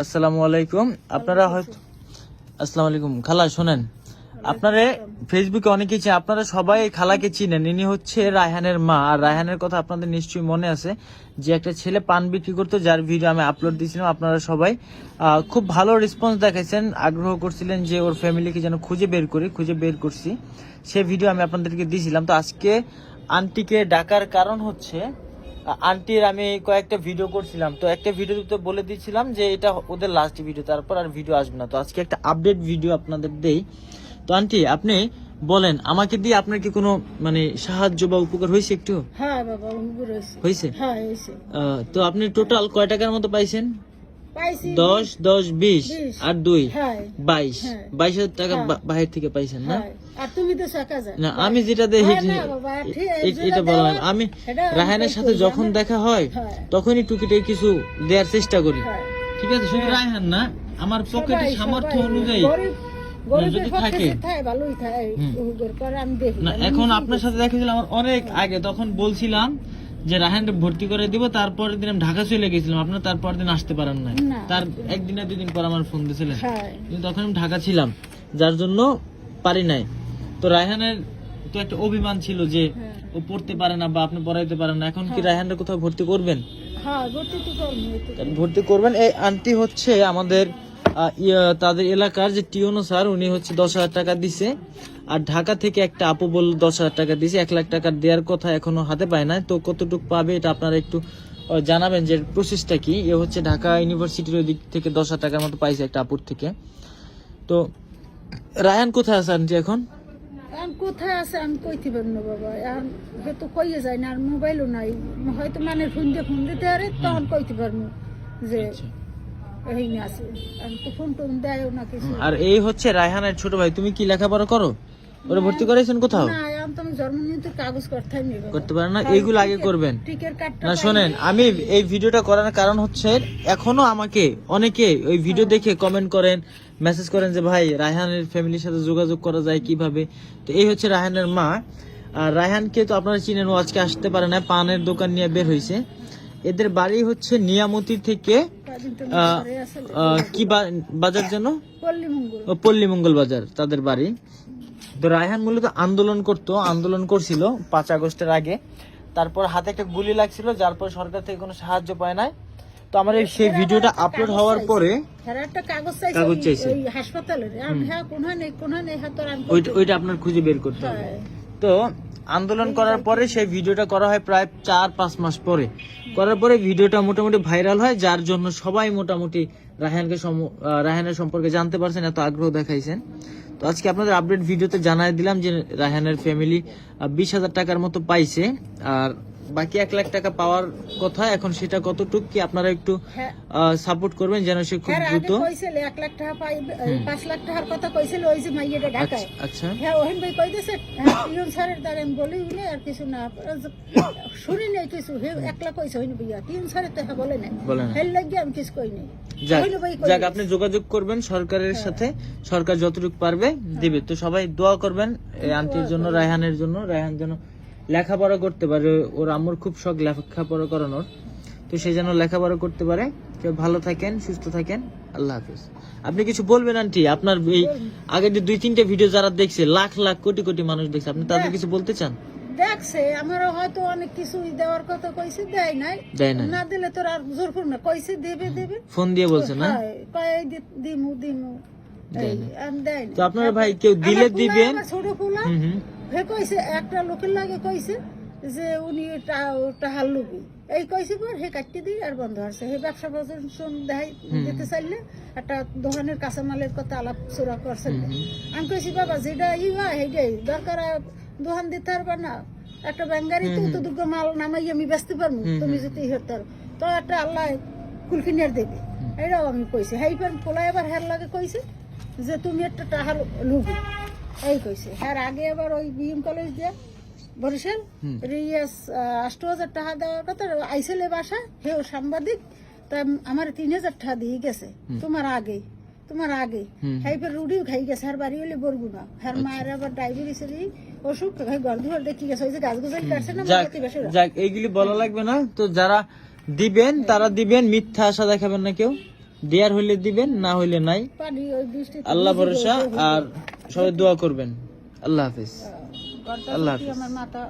আসসালামু আলাইকুম। আপনারা হয়তো আসসালামু আলাইকুম। খালা শোনেন। আপনারা ফেসবুকে অনেকেই চিনেন আপনারা সবাই খালাকে চিনেন। ইনি হচ্ছে রায়হানের মা। আর রায়হানের কথা আপনাদের নিশ্চয়ই মনে আছে যে একটা ছেলে পান বিক্রি করতো যার ভিডিও আমি আপলোড দিয়েছিলাম। আপনারা সবাই খুব ভালো রেসপন্স দেখাইছেন। আগ্রহ করছিলেন যে ওর ফ্যামিলিকে যেন খুঁজে বের করি খুঁজে বের করছি। সে ভিডিও আমি আপনাদেরকে দিয়েছিলাম তো আজকে আন্টিকে ডাকার কারণ হচ্ছে আন্টির আমি কয়েকটা ভিডিও করছিলাম। তো একটা ভিডিওতে বলে দিয়েছিলাম যে এটা ওদের লাস্ট ভিডিও তারপর আর ভিডিও আসবে না। তো আজকে একটা আপডেট ভিডিও আপনাদের দেই। তো আন্টি আপনি বলেন আমাকে দিয়ে আপনার কি কোনো মানে সাহায্য বা উপকার হয়েছে একটু? হ্যাঁ বাবা উপকার হয়েছে। হয়েছে? হ্যাঁ হয়েছে। তো আপনি টোটাল কয় টাকার মতো পাইছেন? পাইছি দশ দশ বিশ। আর দুই। হ্যাঁ। বাইশ। হ্যাঁ। বাইশ হাজার টাকা হ্যাঁ। বাহির থেকে পাইছেন না? না আমি যেটা যেটা এটা বললাম আমি রাহানের সাথে যখন দেখা হয়। তখনই টুকিটাই কিছু দেওয়ার চেষ্টা করি। ঠিক আছে শুধু রায়হান না আমার পকেটে সামর্থ্য অনুযায়ী দেখি। এখন আপনার সাথে দেখা আমার অনেক আগে তখন বলছিলাম যে রাহানকে ভর্তি করে দিব তারপরের দিন আমি ঢাকা চলে গেছিলাম। আপনার তারপর দিন আসতে পারেন না। তার একদিন না দুদিন পর আমার ফোন দিয়েছিলেন। কিন্তু তখন আমি ঢাকা ছিলাম যার জন্য পারি নাই। তো রায়হানের তো একটা অভিমান ছিল যে হ্যাঁ। ও পড়তে পারে না বা আপনি পড়াইতে পারেন না। এখন কি হ্যাঁ। রায়হানের কোথাও ভর্তি করবেন? হ্যাঁ ভর্তি করবেন? এই আন্টি হচ্ছে আমাদের তাদের এলাকার যে টিওনো স্যার উনি হচ্ছে দশ হাজার টাকা দিছে। আর ঢাকা থেকে একটা আপু বল দশ হাজার টাকা দিছে এক লাখ টাকা দেওয়ার কথা এখনও হাতে পায় না তো কতটুকু পাবে এটা আপনারা একটু জানাবেন যে প্রসেসটা কি। এ হচ্ছে ঢাকা ইউনিভার্সিটির ওই দিক থেকে দশ হাজার টাকার মতো পাইছে একটা আপুর থেকে। তো রায়ান কোথায় আছে আন্টি এখন? এখন কোথায় আছে আমি কইতে পারব না বাবা। এখন হয়তো কইয়ে যায় না আর মোবাইলও নাই। হয়তো মানে ফোন দিয়ে ফোন দিতে পারে তখন কইতে পারব যে আচ্ছা। এই না আছে তো ফোন টোন দেয়ও না কিছু আর এই হচ্ছে রায়হানের ছোট ভাই তুমি কি লেখাপড়া করো? ওরা ভর্তি করাইছেন কোথাও? না এখন তো আমি কাগজ করতে পারেন না? এইগুলো আগে করবেন। না শোনেন আমি এই ভিডিওটা করার কারণ হচ্ছে এখনও আমাকে অনেকে ওই ভিডিও দেখে কমেন্ট করেন মেসেজ করেন যে ভাই রায়হানের ফ্যামিলির সাথে যোগাযোগ করা যায় কীভাবে? তো এই হচ্ছে রায়হানের মা। আর রায়হানকে তো আপনারা চিনেন ও আজকে আসতে পারে না পানের দোকান নিয়ে বের হয়েছে এদের বাড়ি হচ্ছে নিয়ামতি থেকে কি বাজার যেন? পল্লী মঙ্গল বাজার তাদের বাড়ি। তো রায়হান মূলত আন্দোলন করতো আন্দোলন করছিল পাঁচ আগস্টের আগে। তারপর হাতে একটা গুলি লাগছিল যার পর সরকার থেকে কোনো সাহায্য পায় নাই। তো আমার এই সেই ভিডিওটা আপলোড হওয়ার পরে কাগজ চাইছে হাসপাতালের। হ্যাঁ হ্যাঁ ওইটা আপনার খুঁজে বের করতে হবে। তো আন্দোলন করার পরে সেই ভিডিওটা করা হয় প্রায় চার, পাঁচ মাস পরে। করার পরে ভিডিওটা মোটামুটি ভাইরাল হয়, যার জন্য সবাই মোটামুটি রায়হানকে রায়হানের সম্পর্কে জানতে পারছেন, এত আগ্রহ দেখাইছেন। তো আজকে আপনাদের আপডেট ভিডিওতে জানাই দিলাম যে রায়হানের ফ্যামিলি বিশ হাজার টাকার মতো পাইছে, আর বাকি এক লাখ টাকা পাওয়ার কথা এখন সেটা কতটুক কি আপনারা একটু হ্যাঁ। সাপোর্ট করবেন যেন সে খুব হ্যাঁ দ্রুত? কইছিল এক লাখ টাকা পাইবে এই লাখ টাকার কথা কইছিল ওই যে মাইয়েটা ঢাকায় আচ্ছা। হ্যাঁ ওহেন ভাই কইতেছে হ্যাঁ স্যারের দ্বারা আমি বলি না আর কিছু না শুনি নাই কিছু হে কইছে হইনি ভাইয়া পিয়ন স্যারের তো হ্যাঁ বলে নাই। হেল লাগিয়ে আমি কিছু কই নাই। যাক আপনি যোগাযোগ করবেন সরকারের সাথে সরকার যতটুকু পারবে দিবে। তো সবাই দোয়া করবেন এই আন্টির জন্য রায়হানের জন্য রায়হান যেন লেখাপড়া করতে পারে ওর আম্মুর খুব শখ লেখাপড়া করানোর। তো সে যেন লেখাপড়া করতে পারে। কেউ ভালো থাকেন সুস্থ থাকেন। আল্লাহ হাফিজ। আপনি কিছু বলবেন আন্টি? আপনার এই আগে যে দুই তিনটে ভিডিও যারা দেখছে লাখ লাখ কোটি কোটি মানুষ দেখছে আপনি তাদের কিছু বলতে চান? দেখছে আমারও হয়তো অনেক কিছু দেওয়ার কথা কইছে দেয় নাই। দেয় না না দিলে তোর আর জোর করব না। কইছে দেবে দেবে। ফোন দিয়ে বলছে না? কয় দিমু দিমু। তো আপনারা ভাই কেউ দিলে দিবেন? ছোট হুম। হে কইছে একটা লোকের লাগে কইছে যে উনি টাহার লুবি। এই কইছে পর হে কাটতে দিই আর বন্ধ আছে। হে ব্যবসা প্রদর্শন দেখাই দিতে চাইলে একটা দোকানের কাঁচামালের কথা আলাপ চোরা করছে আমি কইছি বাবা যেটা ই হয় সেইটাই। দরকার দোকান দিতে পারবা না। একটা ব্যাঙ্গারিতে তো দুটো মাল নামাই আমি বেচতে পারব। তুমি যদি ই হতে পারো। তো একটা আল্লাহ কুলফিনিয়ার দেবে। এটাও আমি কইছি। হেই পান পোলা এবার হের লাগে কইছে যে তুমি একটা টাহার লুবি। এই কইছে। হ্যাঁ আগে আবার ওই বিএম কলেজ বরিশাল রিয়াস আষ্ট হাজার টাকা দেওয়ার কথা আইসেলে বাসা হেও সাংবাদিক তা আমার তিন হাজার টাকা দিয়ে গেছে। তোমার আগে তোমার আগে। ফের রুডিও খাই গেছে আর বাড়ি হলে না। হ্যার মায়ের আবার অসুখ খাই গেছে ওই যে গাছ গোছালি কাটছে না যাক যাক এইগুলি বলা লাগবে না। তো যারা দিবেন তারা দিবেন মিথ্যা আশা দেখাবেন না কেউ। দেয়ার হইলে দিবেন না হইলে নাই। আল্লাহ ভরসা আর সবাই দোয়া করবেন আল্লাহ হাফিজ আল্লাহ হাফিজ। আমার মাথা